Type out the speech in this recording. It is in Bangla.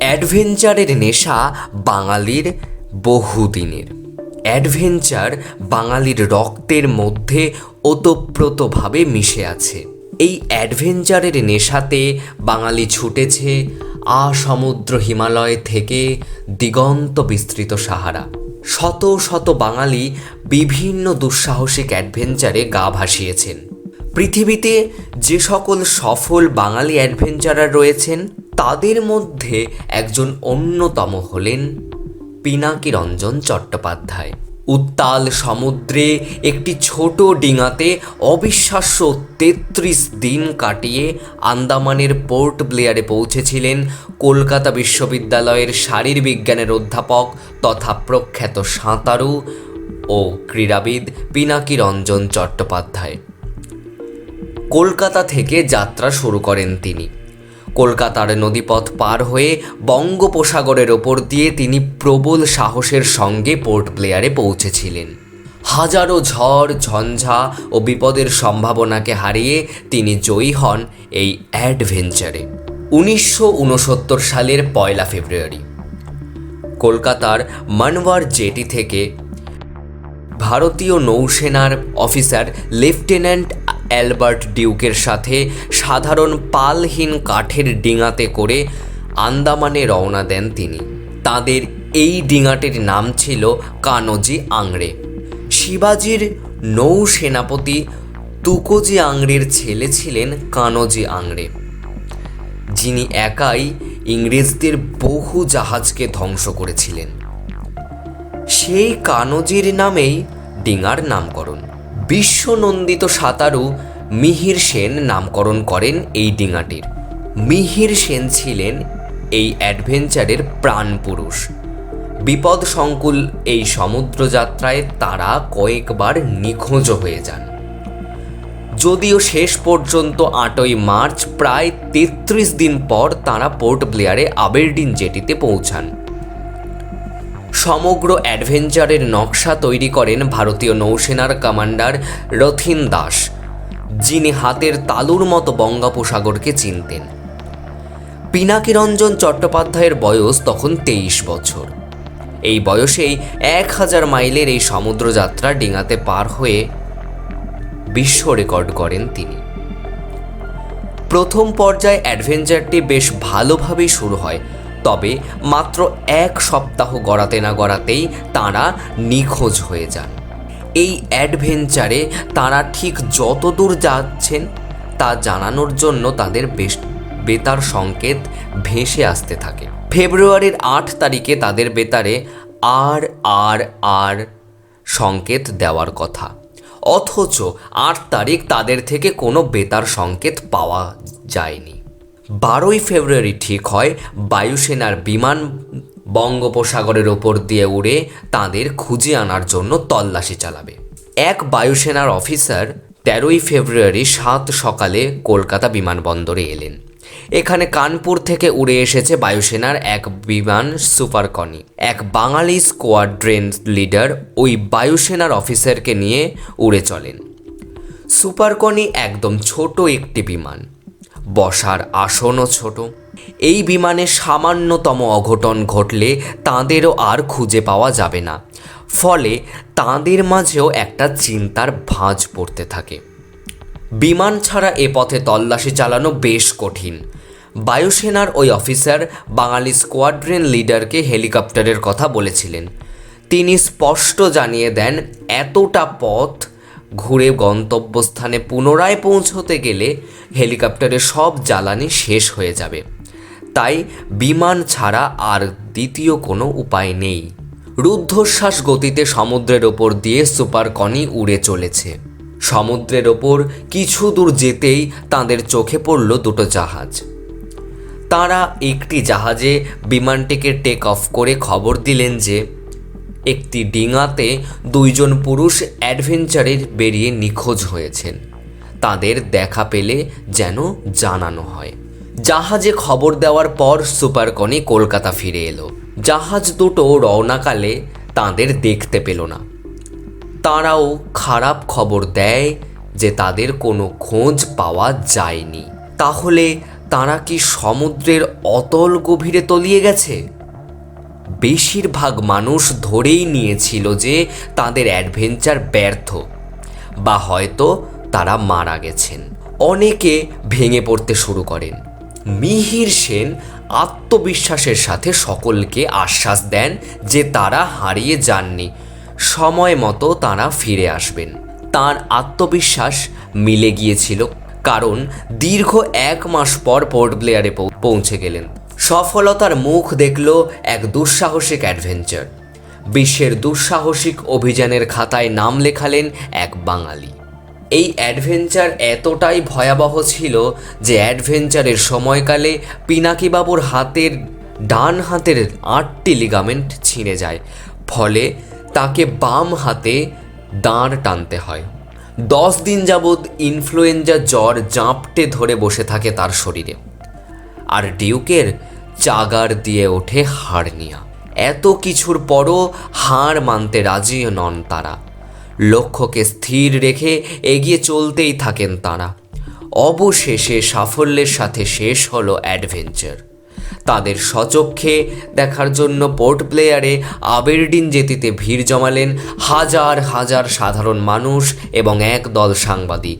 অ্যাডভেঞ্চারের নেশা বাঙালির বহুদিনের। অ্যাডভেঞ্চার বাঙালির রক্তের মধ্যে ওতপ্রোতভাবে মিশে আছে। এই অ্যাডভেঞ্চারের নেশাতে বাঙালি ছুটেছে আসমুদ্র হিমালয় থেকে দিগন্ত বিস্তৃত সাহারা। শত শত বাঙালি বিভিন্ন দুঃসাহসিক অ্যাডভেঞ্চারে গা ভাসিয়েছেন। পৃথিবীতে যে সকল সফল বাঙালি অ্যাডভেঞ্চারার রয়েছেন তাদের মধ্যে একজন অন্যতম হলেন পিনাকি রঞ্জন চট্টোপাধ্যায়। উত্তাল সমুদ্রে একটি ছোট ডিঙাতে অবিশ্বাস্য তেত্রিশ দিন কাটিয়ে আন্দামানের পোর্ট ব্লেয়ারে পৌঁছেছিলেন কলকাতা বিশ্ববিদ্যালয়ের শারীরবিজ্ঞানের অধ্যাপক তথা প্রখ্যাত সাঁতারু ও ক্রীড়াবিদ পিনাকি রঞ্জন চট্টোপাধ্যায়। কলকাতা থেকে যাত্রা শুরু করেন তিনি। কলকাতার নদীপথ পার হয়ে বঙ্গোপসাগরের ওপর দিয়ে তিনি প্রবল সাহসের সঙ্গে পোর্ট ব্লেয়ারে পৌঁছেছিলেন। হাজারো ঝড়, ঝঞ্ঝা ও বিপদের সম্ভাবনাকে হারিয়ে তিনি জয়ী হন এই অ্যাডভেঞ্চারে। উনিশশো উনসত্তর সালের পয়লা ফেব্রুয়ারি। কলকাতার মানওয়ার জেটি থেকে ভারতীয় নৌসেনার অফিসার লেফটেন্যান্ট অ্যালবার্ট ডিউকের সাথে সাধারণ পালহীন কাঠের ডিঙাতে করে আন্দামানে রওনা দেন তিনি। তাদের এই ডিঙাটির নাম ছিল কানোজি আংড়ে। শিবাজির নৌসেনাপতি তুকোজি আংড়ের ছেলে ছিলেন কানোজি আংড়ে। যিনি একাই ইংরেজদের বহু জাহাজকে ধ্বংস করেছিলেন। সেই কানজির নামেই ডিঙার নামকরণ। বিশ্বনন্দিত সাঁতারু মিহির সেন নামকরণ করেন এই ডিঙাটির। মিহির সেন ছিলেন এই অ্যাডভেঞ্চারের প্রাণপুরুষ। বিপদ সংকুল এই সমুদ্রযাত্রায় তারা কয়েকবার নিখোঁজ হয়ে যান। যদিও শেষ পর্যন্ত আটই মার্চ প্রায় তেত্রিশ দিন পর তারা পোর্ট ব্লেয়ারে আবেরডিন জেটিতে পৌঁছান। সমগ্র অ্যাডভেঞ্চারের নকশা তৈরি করেন ভারতীয় নৌসেনার কমান্ডার রথিন দাস, যিনি হাতের তালুর মতো বঙ্গোপসাগরকে চিনতেন। পিনাকিরঞ্জন চট্টোপাধ্যায়ের বয়স তখন তেইশ বছর। এই বয়সেই এক হাজার মাইলের এই সমুদ্রযাত্রা ডিঙাতে পার হয়ে বিশ্ব রেকর্ড করেন তিনি। প্রথম পর্যায়ে অ্যাডভেঞ্চারটি বেশ ভালোভাবেই শুরু হয়। তবে মাত্র এক সপ্তাহ গড়াতে না গড়াতেই তাঁরা নিখোঁজ হয়ে যান। এই অ্যাডভেঞ্চারে তাঁরা ঠিক যত দূর যাচ্ছেন তা জানানোর জন্য তাদের বেশ বেতার সংকেত ভেসে আসতে থাকে। ফেব্রুয়ারির আট তারিখে তাদের বেতারে আর আর আর সংকেত দেওয়ার কথা। অথচ আট তারিখ তাদের থেকে কোনো বেতার সংকেত পাওয়া যায়নি। বারোই ফেব্রুয়ারি ঠিক হয় বায়ুসেনার বিমান বঙ্গোপসাগরের ওপর দিয়ে উড়ে তাদের খুঁজে আনার জন্য তল্লাশি চালাবে। এক বায়ুসেনার অফিসার তেরোই ফেব্রুয়ারি সাত সকালে কলকাতা বিমানবন্দরে এলেন। এখানে কানপুর থেকে উড়ে এসেছে বায়ুসেনার এক বিমান সুপারকনি। এক বাঙালি স্কোয়াড্রেন লিডার ওই বায়ুসেনার অফিসারকে নিয়ে উড়ে চলেন। সুপারকনি একদম ছোট একটি বিমান। বসার আসনও ছোট। এই বিমানে সামান্যতম অঘটন ঘটলে তাঁদেরও আর খুঁজে পাওয়া যাবে না। ফলে তাঁদের মাঝেও একটা চিন্তার ভাঁজ পড়তে থাকে। বিমান ছাড়া এ পথে তল্লাশি চালানো বেশ কঠিন। বায়ুসেনার ওই অফিসার বাঙালি স্কোয়াড্রেন লিডারকে হেলিকপ্টারের কথা বলেছিলেন। তিনি স্পষ্ট জানিয়ে দেন, এতটা পথ ঘুরে গন্তব্যস্থানে পুনরায় পৌঁছতে গেলে হেলিকপ্টারের সব জ্বালানি শেষ হয়ে যাবে। তাই বিমান ছাড়া আর দ্বিতীয় কোনো উপায় নেই। রুদ্ধশ্বাস গতিতে সমুদ্রের ওপর দিয়ে সুপারকনি উড়ে চলেছে। সমুদ্রের ওপর কিছু দূর যেতেই তাদের চোখে পড়ল দুটো জাহাজ। তারা একটি জাহাজে বিমানটিকে টেক অফ করে খবর দিলেন যে একটি ডিঙাতে দুইজন পুরুষ অ্যাডভেঞ্চারে বেরিয়ে নিখোঁজ হয়েছেন। তাদের দেখা পেলে যেন জানানো হয়। জাহাজে খবর দেওয়ার পর সুপারকনি কলকাতা ফিরে এলো। জাহাজ দুটো রওনাকালে তাদের দেখতে পেল না। তারাও খারাপ খবর দেয় যে তাদের কোনো খোঁজ পাওয়া যায়নি। তাহলে তারা কি সমুদ্রের অতল গভীরে তলিয়ে গেছে? বেশিরভাগ মানুষ ধরেই নিয়েছিল যে তাদের অ্যাডভেঞ্চার ব্যর্থ বা হয়তো তারা মারা গেছেন। অনেকে ভেঙে পড়তে শুরু করেন। মিহির সেন আত্মবিশ্বাসের সাথে সকলকে আশ্বাস দেন যে তারা হারিয়ে যাননি। সময় মতো তারা ফিরে আসবেন। তার আত্মবিশ্বাস মিলে গিয়েছিল, কারণ দীর্ঘ এক মাস পর পোর্ট ব্লেয়ারে পৌঁছে গেলেন। সফলতার মুখ দেখল এক দুঃসাহসিক অ্যাডভেঞ্চার। বিশ্বের দুঃসাহসিক অভিযানের খাতায় নাম লেখালেন এক বাঙালি। এই অ্যাডভেঞ্চার এতটাই ভয়াবহ ছিল যে অ্যাডভেঞ্চারের সময়কালে পিনাকিবাবুর হাতের ডান হাতের আটটি লিগামেন্ট ছিঁড়ে যায়, ফলে তাকে বাম হাতে দাঁড় টানতে হয়। দশ দিন যাবৎ ইনফ্লুয়েঞ্জা জ্বর জাঁপটে ধরে বসে থাকে তার শরীরে। আর ডিউকের চাগার দিয়ে ওঠে হাড়নিয়া। এত কিছুর পরও হার মানতে রাজি নন তারা। লক্ষ্যকে স্থির রেখে এগিয়ে চলতেই থাকেন তারা। অবশেষে সাফল্যের সাথে শেষ হলো অ্যাডভেঞ্চার। তাদের সচক্ষে দেখার জন্য পোর্ট প্লেয়ারে আবেরডিন জেতিতে ভিড় জমালেন হাজার হাজার সাধারণ মানুষ এবং একদল সাংবাদিক।